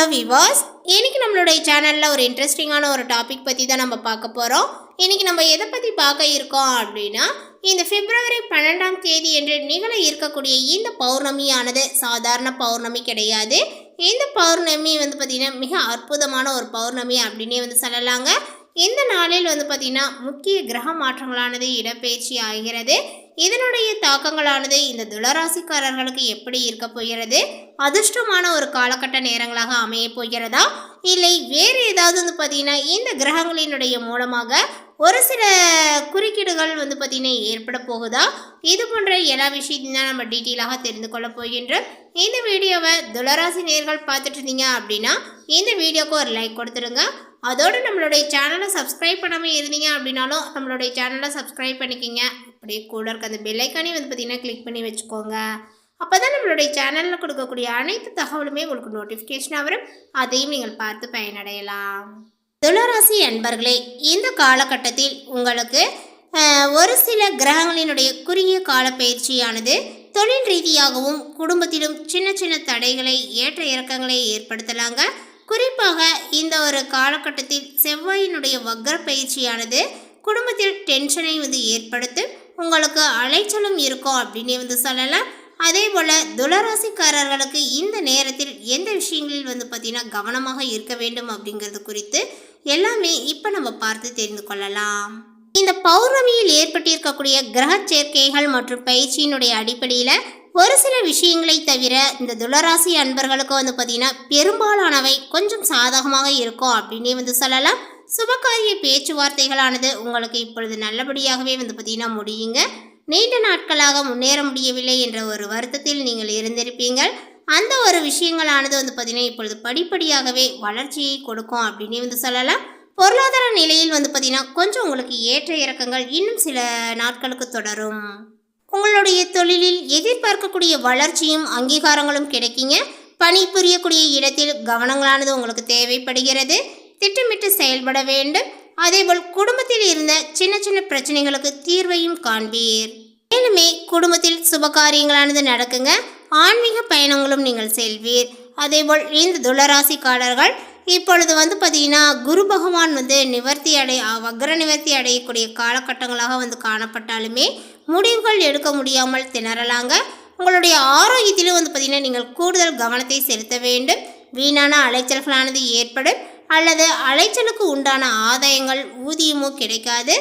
Hello விவாஸ் இன்னைக்கு நம்மளுடைய சேனலில் ஒரு இன்ட்ரெஸ்டிங்கான ஒரு டாபிக் பற்றி தான் நம்ம பார்க்க போகிறோம் இன்னைக்கு நம்ம எதை பற்றி பார்க்க இருக்கோம் அப்படின்னா இந்த பிப்ரவரி பன்னெண்டாம் தேதி என்று நிகழ இருக்கக்கூடிய இந்த பௌர்ணமியானது சாதாரண பௌர்ணமி கிடையாது. இந்த பௌர்ணமி வந்து பார்த்திங்கன்னா மிக அற்புதமான ஒரு பௌர்ணமி அப்படின்னே வந்து சொல்லலாங்க. இந்த நாளில் வந்து பார்த்திங்கன்னா முக்கிய கிரக மாற்றங்களானது இடப்பெயர்ச்சி ஆகிறது. இதனுடைய தாக்கங்களானது இந்த துளராசிக்காரர்களுக்கு எப்படி இருக்க போகிறது? அதிர்ஷ்டமான ஒரு காலகட்ட நேரங்களாக அமைய போகிறதா? இல்லை வேறு ஏதாவது வந்து பார்த்தீங்கன்னா இந்த கிரகங்களினுடைய மூலமாக ஒரு சில குறுக்கீடுகள் வந்து பார்த்தீங்கன்னா ஏற்பட போகுதா? இது போன்ற எல்லா விஷயத்தையும் தான் நம்ம டீட்டெயிலாக தெரிந்து கொள்ள போகின்றோம். இந்த வீடியோவை துளராசி நேர்கள் பார்த்துட்டு இருந்தீங்க அப்படின்னா இந்த வீடியோக்கு ஒரு லைக் கொடுத்துருங்க அதோடு நம்மளுடைய சேனலை சப்ஸ்கிரைப் பண்ணாமல் இருந்தீங்க அப்படின்னாலும் நம்மளுடைய சேனலை சப்ஸ்கிரைப் பண்ணிக்கிங்க. அப்படியே கூட இருக்க அந்த பெல்லைக்கானே வந்து பார்த்திங்கன்னா கிளிக் பண்ணி வச்சுக்கோங்க. அப்போ தான் நம்மளுடைய சேனலில் கொடுக்கக்கூடிய அனைத்து தகவலுமே உங்களுக்கு நோட்டிஃபிகேஷனாக வரும். அதையும் நீங்கள் பார்த்து பயனடையலாம். துளராசி அன்பர்களே இந்த காலகட்டத்தில் உங்களுக்கு ஒரு சில கிரகங்களினுடைய குறுகிய கால பயிற்சியானது தொழில் ரீதியாகவும் குடும்பத்திலும் சின்ன சின்ன தடைகளை ஏற்ற இறக்கங்களை ஏற்படுத்தலாங்க. குறிப்பாக இந்த ஒரு காலகட்டத்தில் செவ்வாயினுடைய வக்ர பயிற்சியானது குடும்பத்தில் டென்ஷனை வந்து ஏற்படுத்தும். உங்களுக்கு அலைச்சலும் இருக்கும் அப்படின்னு வந்து சொல்லலாம். அதே போல் துளராசிக்காரர்களுக்கு இந்த நேரத்தில் எந்த விஷயங்களில் வந்து பார்த்திங்கன்னா கவனமாக இருக்க வேண்டும் அப்படிங்கிறது குறித்து எல்லாமே இப்போ நம்ம பார்த்து தெரிந்து கொள்ளலாம். இந்த பௌர்ணமியில் ஏற்பட்டிருக்கக்கூடிய கிரக சேர்க்கைகள் மற்றும் பயிற்சியினுடைய அடிப்படையில் ஒரு சில விஷயங்களை தவிர இந்த துளராசி அன்பர்களுக்கு வந்து பார்த்திங்கன்னா பெரும்பாலானவை கொஞ்சம் சாதகமாக இருக்கும் அப்படின்னே வந்து சொல்லலாம். சுபகாரிய பேச்சுவார்த்தைகளானது உங்களுக்கு இப்பொழுது நல்லபடியாகவே வந்து பார்த்தீங்கன்னா முடியுங்க. நீண்ட நாட்களாக முன்னேற முடியவில்லை என்ற ஒரு வருத்தத்தில் நீங்கள் இருந்திருப்பீங்கள். அந்த ஒரு விஷயங்களானது வந்து பார்த்திங்கன்னா இப்பொழுது படிப்படியாகவே வளர்ச்சியை கொடுக்கும் அப்படின்னு வந்து சொல்லலாம். பொருளாதார நிலையில் வந்து பார்த்திங்கன்னா கொஞ்சம் உங்களுக்கு ஏற்ற இறக்கங்கள் இன்னும் சில நாட்களுக்கு தொடரும். உங்களுடைய தொழிலில் எதிர்பார்க்கக்கூடிய வளர்ச்சியும் அங்கீகாரங்களும் கிடைக்குங்க. பணிபுரியக்கூடிய இடத்தில் கவனங்களானது உங்களுக்கு தேவைப்படுகிறது. திட்டமிட்டு செயல்பட வேண்டும். அதேபோல் குடும்பத்தில் இருந்த சின்ன சின்ன பிரச்சனைகளுக்கு தீர்வையும் காண்பீர். மேலுமே குடும்பத்தில் சுபகாரியங்களானது நடக்குங்க. ஆன்மீக பயணங்களும் நீங்கள் செல்வீர். அதேபோல் இந்த துளராசிக்காரர்கள் இப்பொழுது வந்து பார்த்தீங்கன்னா குரு பகவான் வந்து நிவர்த்தி அடை வக்ர நிவர்த்தி அடையக்கூடிய காலகட்டங்களாக வந்து காணப்பட்டாலுமே முடிவுகள் எடுக்க முடியாமல் திணறலாங்க. உங்களுடைய ஆரோக்கியத்திலும் வந்து பார்த்திங்கன்னா நீங்கள் கூடுதல் கவனத்தை செலுத்த வேண்டும். வீணான அலைச்சல்களானது ஏற்படும். அல்லது அலைச்சலுக்கு உண்டான ஆதாயங்கள் ஊதியமோ கிடைக்காது.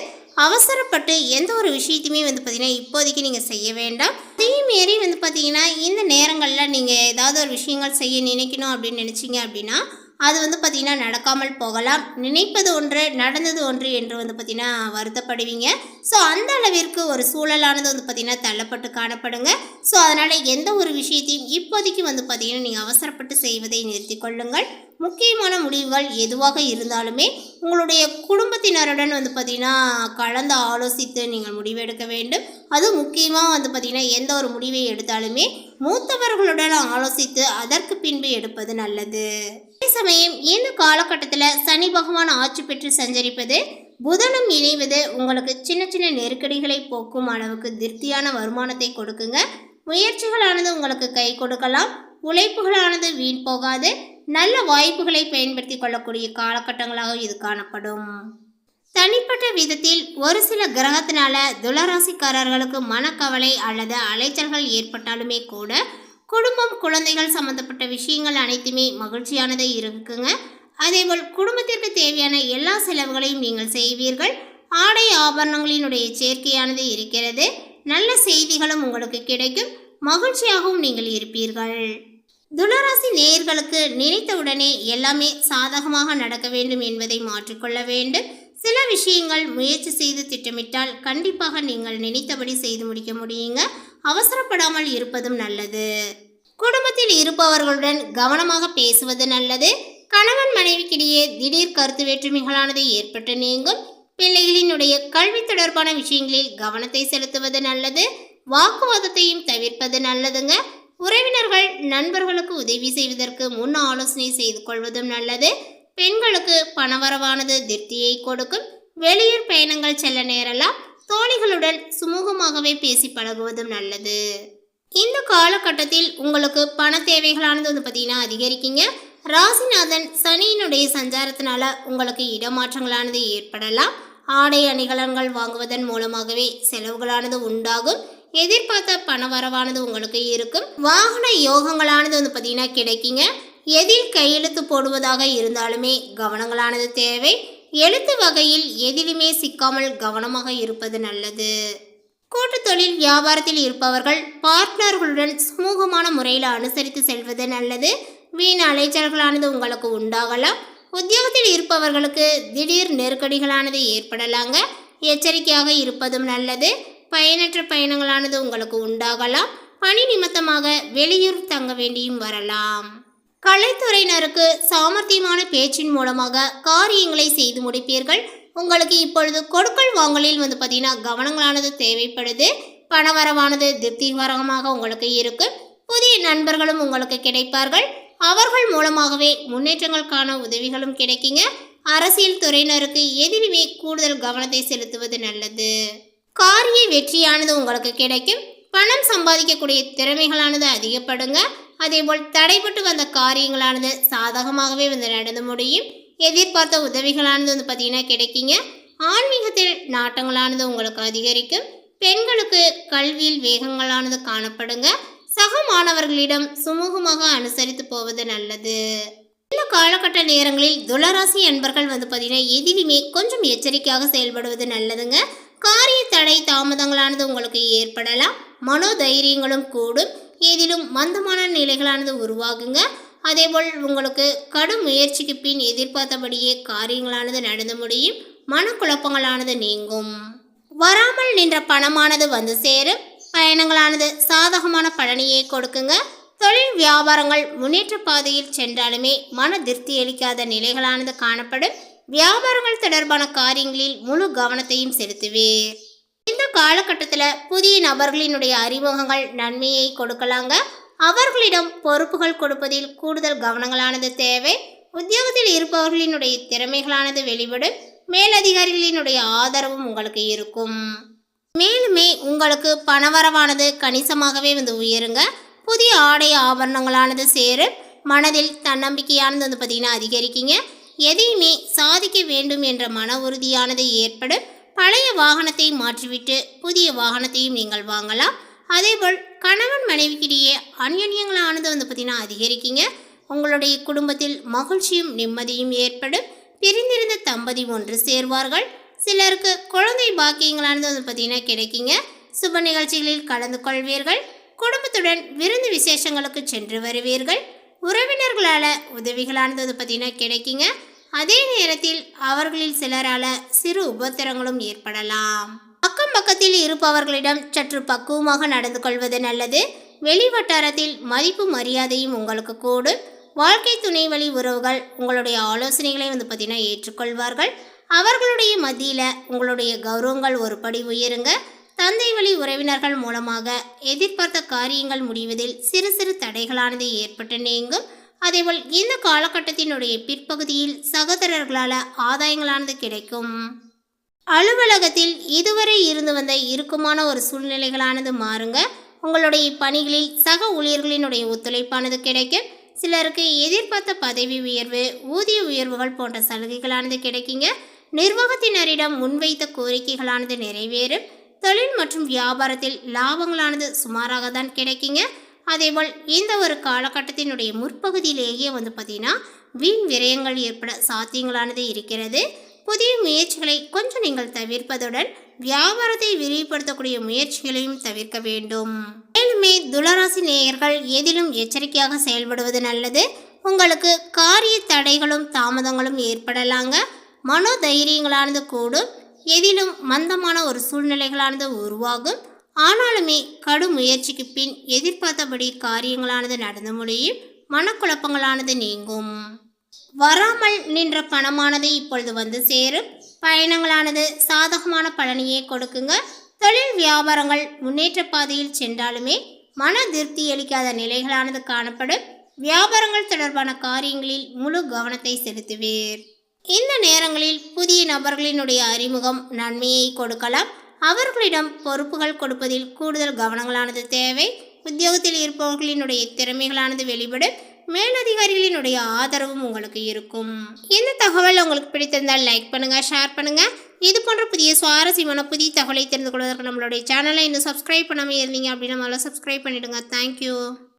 அவசரப்பட்டு எந்த ஒரு விஷயத்தையுமே வந்து பார்த்திங்கன்னா இப்போதைக்கு நீங்கள் செய்ய வேண்டாம். அதையும் மீறி வந்து பார்த்தீங்கன்னா இந்த நேரங்களில் நீங்கள் ஏதாவது ஒரு விஷயங்கள் செய்ய நினைக்கணும் அப்படின்னு நினச்சிங்க அப்படின்னா அது வந்து பார்த்திங்கன்னா நடக்காமல் போகலாம். நினைப்பது ஒன்று நடந்தது ஒன்று என்று வந்து பார்த்திங்கன்னா வருத்தப்படுவீங்க. ஸோ அந்த அளவிற்கு ஒரு சூழலானது வந்து பார்த்திங்கன்னா தள்ளப்பட்டு காணப்படுங்க. ஸோ அதனால் எந்த ஒரு விஷயத்தையும் இப்போதைக்கு வந்து பார்த்திங்கன்னா நீங்கள் அவசரப்பட்டு செய்வதை நிறுத்தி கொள்ளுங்கள். முக்கியமான முடிவுகள் எதுவாக இருந்தாலுமே உங்களுடைய குடும்பத்தினருடன் வந்து பார்த்திங்கன்னா கலந்து ஆலோசித்து நீங்கள் முடிவெடுக்க வேண்டும். அது முக்கியமாக வந்து பார்த்திங்கன்னா எந்த ஒரு முடிவை எடுத்தாலுமே மூத்தவர்களுடன் ஆலோசித்து அதற்கு பின்பு எடுப்பது நல்லது. அதே சமயம் இந்த காலகட்டத்தில் சனி பகவான் ஆட்சி பெற்று சஞ்சரிப்பது புதனும் இணைவது உங்களுக்கு சின்ன சின்ன நெருக்கடிகளை போக்கும் அளவுக்கு திருப்தியான வருமானத்தை கொடுக்குங்க. முயற்சிகளானது உங்களுக்கு கை கொடுக்கலாம். உழைப்புகளானது வீண் போகாது. நல்ல வாய்ப்புகளை பயன்படுத்தி கொள்ளக்கூடிய காலகட்டங்களாக இது காணப்படும். தனிப்பட்ட விதத்தில் ஒரு சில கிரகத்தினால துளராசிக்காரர்களுக்கு மனக்கவலை அல்லது அலைச்சல்கள் ஏற்பட்டாலுமே கூட குடும்பம் குழந்தைகள் சம்பந்தப்பட்ட விஷயங்கள் அனைத்துமே மகிழ்ச்சியானதை இருக்குங்க அதேபோல் குடும்பத்திற்கு தேவையான எல்லா செலவுகளையும் நீங்கள் செய்வீர்கள். ஆடை ஆபரணங்களினுடைய சேர்க்கையானது இருக்கிறது. நல்ல செய்திகளும் உங்களுக்கு கிடைக்கும். மகிழ்ச்சியாகவும் நீங்கள் இருப்பீர்கள். துளராசி நேயர்களுக்கு நினைத்தவுடனே எல்லாமே சாதகமாக நடக்க வேண்டும் என்பதை மாற்றிக்கொள்ள வேண்டும். சில விஷயங்கள் முயற்சி செய்து திட்டமிட்டால் கண்டிப்பாக நீங்கள் நினைத்தபடி செய்து முடிக்க முடியுங்க. அவசரப்படாமல் இருப்பதும் நல்லது. குடும்பத்தில் இருப்பவர்களுடன் கவனமாக பேசுவது நல்லது. கணவன் மனைவிக்கிடையே திடீர் கருத்து வேற்றுமைகளானது ஏற்பட்டு நீங்கும். பிள்ளைகளினுடைய கல்வி தொடர்பான விஷயங்களில் கவனத்தை செலுத்துவது நல்லது. வாக்குவாதத்தையும் தவிர்ப்பது நல்லதுங்க. உறவினர்கள் நண்பர்களுக்கு உதவி செய்வதற்கு முன் ஆலோசனை செய்து கொள்வதும் நல்லது. பெண்களுக்கு பணவரவானது திருப்தியை கொடுக்கும். வெளியூர் பயணங்கள் செல்ல நேரலாம். தோழிகளுடன் சுமூகமாகவே பேசி பழகுவதும் நல்லது. இந்த காலகட்டத்தில் உங்களுக்கு பண தேவைகளானது வந்து பார்த்தீங்கன்னா அதிகரிக்குங்க. ராசிநாதன் சனியினுடைய சஞ்சாரத்தினால உங்களுக்கு இடமாற்றங்களானது ஏற்படலாம். ஆடை அணிகலன்கள் வாங்குவதன் மூலமாகவே செலவுகளானது உண்டாகும். எதிர்பார்த்த பண வரவானது உங்களுக்கு இருக்கும். வாகன யோகங்களானது வந்து பார்த்தீங்கன்னா கிடைக்குங்க. எதில் கையெழுத்து போடுவதாக இருந்தாலுமே கவனங்களானது தேவை. எழுத்து வகையில் எதிலுமே சிக்காமல் கவனமாக இருப்பது நல்லது. கூட்டு தொழில் வியாபாரத்தில் இருப்பவர்கள் பார்ட்னர்களுடன் சுமூகமான முறையில் அனுசரித்து செல்வது நல்லது. வீண் அலைச்சல்களானது உங்களுக்கு உண்டாகலாம். உத்தியோகத்தில் இருப்பவர்களுக்கு திடீர் நெருக்கடிகளானது ஏற்படலாங்க. எச்சரிக்கையாக இருப்பதும் நல்லது. பயனற்ற பயணங்களானது உங்களுக்கு உண்டாகலாம். பணி நிமித்தமாக வெளியூர் தங்க வேண்டியும் வரலாம். கலைத்துறையினருக்கு சாமர்த்தியமான பேச்சின் மூலமாக காரியங்களை செய்து முடிப்பீர்கள். உங்களுக்கு இப்பொழுது கொடுக்கல் வாங்கலில் வந்து பார்த்தீங்கன்னா கவனங்களானது தேவைப்படுது. பணவரவானது திருப்திகரமாக உங்களுக்கு இருக்கு. புதிய நண்பர்களும் உங்களுக்கு கிடைப்பார்கள். அவர்கள் மூலமாகவே முன்னேற்றங்களுக்கான உதவிகளும் கிடைக்குங்க. அரசியல் துறையினருக்கு எதிலுமே கூடுதல் கவனத்தை செலுத்துவது நல்லது. காரிய வெற்றியானது உங்களுக்கு கிடைக்கும். பணம் சம்பாதிக்கக்கூடிய திறமைகளானது அதிகப்படுங்க. அதேபோல் தடைபட்டு வந்த காரியங்களானது சாதகமாகவே வந்து நடந்து முடியும். எதிர்பார்த்த உதவிகளானது வந்து பார்த்தீங்கன்னா கிடைக்குங்க. ஆன்மீகத்தில் நாட்டங்களானது உங்களுக்கு அதிகரிக்கும். பெண்களுக்கு கல்வியில் வேகங்களானது காணப்படுங்க. சக மாணவர்களிடம் சுமூகமாக அனுசரித்து போவது நல்லது. இந்த காலகட்ட நேரங்களில் துளராசி அன்பர்கள் வந்து பார்த்தீங்கன்னா எதிலுமே கொஞ்சம் எச்சரிக்கையாக செயல்படுவது நல்லதுங்க. காரிய தடை தாமதங்களானது உங்களுக்கு ஏற்படலாம். மனோதைரியங்களும் கூடும். ஏதிலும் மந்தமான நிலைகளானது உருவாகுங்க. அதேபோல் உங்களுக்கு கடும் முயற்சிக்கு பின் எதிர்பார்த்தபடியே காரியங்களானது நடந்து முடியும். மனக்குழப்பங்களானது நீங்கும். வராமல் நின்ற பணமானது வந்து சேரும். பயணங்களானது சாதகமான பலனையே கொடுக்குங்க. தொழில் வியாபாரங்கள் முன்னேற்ற பாதையில் சென்றாலுமே மன திருப்தி அளிக்காத நிலைகளானது காணப்படும். வியாபாரங்கள் தொடர்பான காரியங்களில் முழு கவனத்தையும் செலுத்துவீர். இந்த காலகட்டத்தில் புதிய நபர்களினுடைய அறிமுகங்கள் நன்மையை கொடுக்கலாங்க. அவர்களிடம் பொறுப்புகள் கொடுப்பதில் கூடுதல் கவனங்களானது தேவை. உத்தியோகத்தில் இருப்பவர்களினுடைய திறமைகளானது வெளிப்படும். மேலதிகாரிகளினுடைய ஆதரவும் உங்களுக்கு இருக்கும். மேலுமே உங்களுக்கு பணவரவானது கணிசமாகவே வந்து உயருங்க. புதிய ஆடை ஆபரணங்களானது சேரும். மனதில் தன்னம்பிக்கையானது வந்து பார்த்திங்கன்னா அதிகரிக்குங்க. எதையுமே சாதிக்க வேண்டும் என்ற மன உறுதியானது ஏற்படும். பழைய வாகனத்தை மாற்றிவிட்டு புதிய வாகனத்தையும் நீங்கள் வாங்கலாம். அதேபோல் கணவன் மனைவிக்கிடையே அந்யன்யங்களானது வந்து பார்த்திங்கன்னா அதிகரிக்குங்க. உங்களுடைய குடும்பத்தில் மகிழ்ச்சியும் நிம்மதியும் ஏற்படும். பிரிந்திருந்த தம்பதி ஒன்று சேர்வார்கள். சிலருக்கு குழந்தை பாக்கியங்களானது வந்து பார்த்திங்கன்னா கிடைக்குங்க. சுப நிகழ்ச்சிகளில் கலந்து கொள்வீர்கள். குடும்பத்துடன் விருந்து விசேஷங்களுக்கு சென்று வருவீர்கள். உறவினர்களால் உதவிகளானது வந்து பார்த்திங்கன்னா கிடைக்குங்க. அதே நேரத்தில் அவர்களில் சிலரால் சிறு உபத்திரங்களும் ஏற்படலாம். அக்கம் பக்கத்தில் இருப்பவர்களிடம் சற்று பக்குவமாக நடந்து கொள்வது நல்லது. வெளி வட்டாரத்தில் மதிப்பு மரியாதையும் உங்களுக்கு கூடும். வாழ்க்கை துணை வழி உறவுகள் உங்களுடைய ஆலோசனைகளை வந்து பார்த்தீங்கன்னா ஏற்றுக்கொள்வார்கள். அவர்களுடைய மத்தியில் உங்களுடைய கௌரவங்கள் ஒரு படி உயருங்க. தந்தை வழி உறவினர்கள் மூலமாக எதிர்பார்த்த காரியங்கள் முடிவதில் சிறு சிறு தடைகளானது ஏற்பட்டு நீங்கும். அதேபோல் இந்த காலகட்டத்தினுடைய பிற்பகுதியில் சகோதரர்களால் ஆதாயங்களானது கிடைக்கும். அலுவலகத்தில் இதுவரை இருந்து வந்த இறுக்கமான ஒரு சூழ்நிலைகளானது மாறுங்க. உங்களுடைய பணிகளில் சக ஊழியர்களினுடைய ஒத்துழைப்பானது கிடைக்கும் சிலருக்கு எதிர்பார்த்த பதவி உயர்வு ஊதிய உயர்வுகள் போன்ற சலுகைகளானது கிடைக்குங்க. நிர்வாகத்தினரிடம் முன்வைத்த கோரிக்கைகளானது நிறைவேறும். தொழில் மற்றும் வியாபாரத்தில் லாபங்களானது சுமாராக தான் கிடைக்குங்க. அதேபோல் இந்த ஒரு காலகட்டத்தினுடைய முற்பகுதியிலேயே வந்து பார்த்தீங்கன்னா வீண் விரயங்கள் ஏற்பட சாத்தியங்களானது இருக்கிறது. புதிய முயற்சிகளை கொஞ்சம் நீங்கள் தவிர்ப்பதுடன் வியாபாரத்தை விரிவுபடுத்தக்கூடிய முயற்சிகளையும் தவிர்க்க வேண்டும். மேலுமே துளராசி நேயர்கள் எதிலும் எச்சரிக்கையாக செயல்படுவது நல்லது. உங்களுக்கு காரிய தடைகளும் தாமதங்களும் ஏற்படலாங்க. மனோதைரியங்களானது கூடும். எதிலும் மந்தமான ஒரு சூழ்நிலைகளானது உருவாகும். ஆனாலுமே கடும் முயற்சிக்கு பின் எதிர்பார்த்தபடி காரியங்களானது நடந்து முடியும் மனக்குழப்பங்களானது நீங்கும். வராமல் நின்ற பணமானது இப்பொழுது வந்து சேரும். பயணங்களானது சாதகமான பலனையே கொடுக்குங்க. தொழில் வியாபாரங்கள் முன்னேற்ற பாதையில் சென்றாலுமே மன திருப்தி அளிக்காத நிலைகளானது காணப்படும். வியாபாரங்கள் தொடர்பான காரியங்களில் முழு கவனத்தை செலுத்துவீர். இந்த நேரங்களில் புதிய நபர்களினுடைய அறிமுகம் நன்மையை கொடுக்கலாம். அவர்களிடம் பொறுப்புகள் கொடுப்பதில் கூடுதல் கவனங்களானது தேவை. உத்தியோகத்தில் இருப்பவர்களினுடைய திறமைகளானது வெளிப்படும் மேலதிகாரிகளினுடைய ஆதரவும் உங்களுக்கு இருக்கும். இந்த தகவல் உங்களுக்கு பிடித்திருந்தால் லைக் பண்ணுங்க ஷேர் பண்ணுங்க. இது போன்ற புதிய சுவாரஸ்யமான புதிய தகவலை தெரிந்து கொள்வதற்கு நம்மளுடைய சேனலை இன்னும் சப்ஸ்கிரைப் பண்ணாமல் இருந்தீங்க அப்படின்னா முதல்ல சப்ஸ்கிரைப் பண்ணிடுங்க. தேங்க்யூ